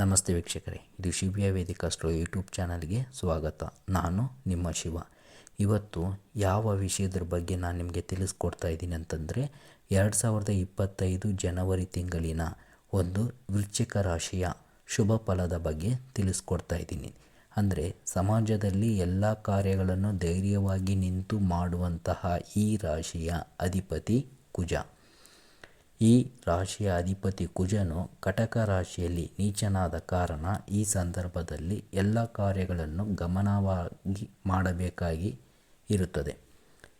ನಮಸ್ತೆ ವೀಕ್ಷಕರೇ, ಇದು ಶಿವ್ಯ ವೇದಿಕ ಸ್ಟೋ ಯೂಟ್ಯೂಬ್ ಚಾನಲ್ಗೆ ಸ್ವಾಗತ. ನಾನು ನಿಮ್ಮ ಶಿವ. ಇವತ್ತು ಯಾವ ವಿಷಯದ ಬಗ್ಗೆ ನಾನು ನಿಮಗೆ ತಿಳಿಸ್ಕೊಡ್ತಾ ಇದ್ದೀನಿ ಅಂತಂದರೆ, ಎರಡು ಸಾವಿರದ ಇಪ್ಪತ್ತೈದು ಜನವರಿ ತಿಂಗಳಿನ ಒಂದು ವೃಶ್ಚಿಕ ರಾಶಿಯ ಶುಭ ಫಲದ ಬಗ್ಗೆ ತಿಳಿಸ್ಕೊಡ್ತಾ ಇದ್ದೀನಿ. ಅಂದರೆ, ಸಮಾಜದಲ್ಲಿ ಎಲ್ಲ ಕಾರ್ಯಗಳನ್ನು ಧೈರ್ಯವಾಗಿ ನಿಂತು ಮಾಡುವಂತಹ ಈ ರಾಶಿಯ ಅಧಿಪತಿ ಕುಜ. ಈ ರಾಶಿಯ ಅಧಿಪತಿ ಕುಜನು ಕಟಕ ರಾಶಿಯಲ್ಲಿ ನೀಚನಾದ ಕಾರಣ ಈ ಸಂದರ್ಭದಲ್ಲಿ ಎಲ್ಲ ಕಾರ್ಯಗಳನ್ನು ಗಮನವಾಗಿ ಮಾಡಬೇಕಾಗಿ ಇರುತ್ತದೆ.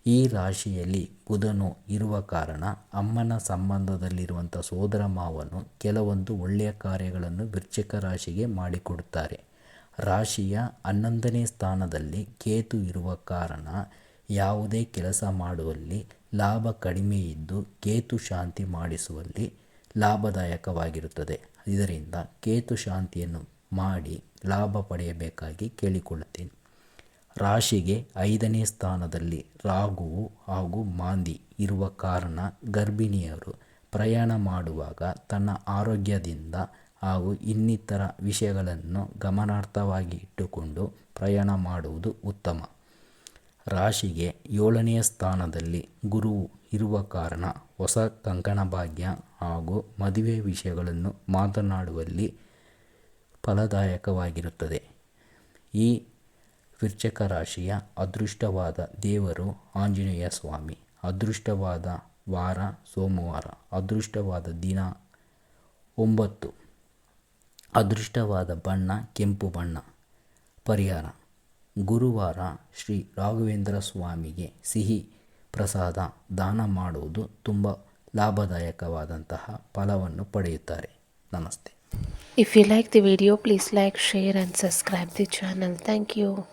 ಈ ರಾಶಿಯಲ್ಲಿ ಬುಧನು ಇರುವ ಕಾರಣ ಅಮ್ಮನ ಸಂಬಂಧದಲ್ಲಿರುವಂಥ ಸೋದರ ಮಾವನು ಕೆಲವೊಂದು ಒಳ್ಳೆಯ ಕಾರ್ಯಗಳನ್ನು ವೃಶ್ಚಿಕ ರಾಶಿಗೆ ಮಾಡಿಕೊಡುತ್ತಾರೆ. ರಾಶಿಯ ಹನ್ನೊಂದನೇ ಸ್ಥಾನದಲ್ಲಿ ಕೇತು ಇರುವ ಕಾರಣ ಯಾವುದೇ ಕೆಲಸ ಮಾಡುವಲ್ಲಿ ಲಾಭ ಕಡಿಮೆ ಇದ್ದು ಕೇತು ಶಾಂತಿ ಮಾಡಿಸುವಲ್ಲಿ ಲಾಭದಾಯಕವಾಗಿರುತ್ತದೆ. ಇದರಿಂದ ಕೇತು ಶಾಂತಿಯನ್ನು ಮಾಡಿ ಲಾಭ ಪಡೆಯಬೇಕಾಗಿ ಕೇಳಿಕೊಳ್ಳುತ್ತೇನೆ. ರಾಶಿಗೆ ಐದನೇ ಸ್ಥಾನದಲ್ಲಿ ರಾಗುವು ಹಾಗೂ ಮಾಂದಿ ಇರುವ ಕಾರಣ ಗರ್ಭಿಣಿಯರು ಪ್ರಯಾಣ ಮಾಡುವಾಗ ತನ್ನ ಆರೋಗ್ಯದಿಂದ ಹಾಗೂ ಇನ್ನಿತರ ವಿಷಯಗಳನ್ನು ಗಮನಾರ್ಥವಾಗಿ ಇಟ್ಟುಕೊಂಡು ಪ್ರಯಾಣ ಮಾಡುವುದು ಉತ್ತಮ. ರಾಶಿಗೆ ಏಳನೆಯ ಸ್ಥಾನದಲ್ಲಿ ಗುರುವು ಇರುವ ಕಾರಣ ಹೊಸ ಕಂಕಣ ಭಾಗ್ಯ ಹಾಗೂ ಮದುವೆ ವಿಷಯಗಳನ್ನು ಮಾತನಾಡುವಲ್ಲಿ ಫಲದಾಯಕವಾಗಿರುತ್ತದೆ. ಈ ವಿರ್ಚಕ ರಾಶಿಯ ಅದೃಷ್ಟವಾದ ದೇವರು ಆಂಜನೇಯ ಸ್ವಾಮಿ. ಅದೃಷ್ಟವಾದ ವಾರ ಸೋಮವಾರ, ಅದೃಷ್ಟವಾದ ದಿನ ಒಂಬತ್ತು. ಅದೃಷ್ಟವಾದ ಬಣ್ಣ ಕೆಂಪು ಬಣ್ಣ. ಪರಿಹಾರ. ಗುರುವಾರ ಶ್ರೀ ರಾಘವೇಂದ್ರ ಸ್ವಾಮಿಗೆ ಸಿಹಿ ಪ್ರಸಾದ ದಾನ ಮಾಡುವುದು ತುಂಬ ಲಾಭದಾಯಕವಾದಂತಹ ಫಲವನ್ನು ಪಡೆಯುತ್ತಾರೆ. ನಮಸ್ತೆ. If you like the video please like share and subscribe the channel thank you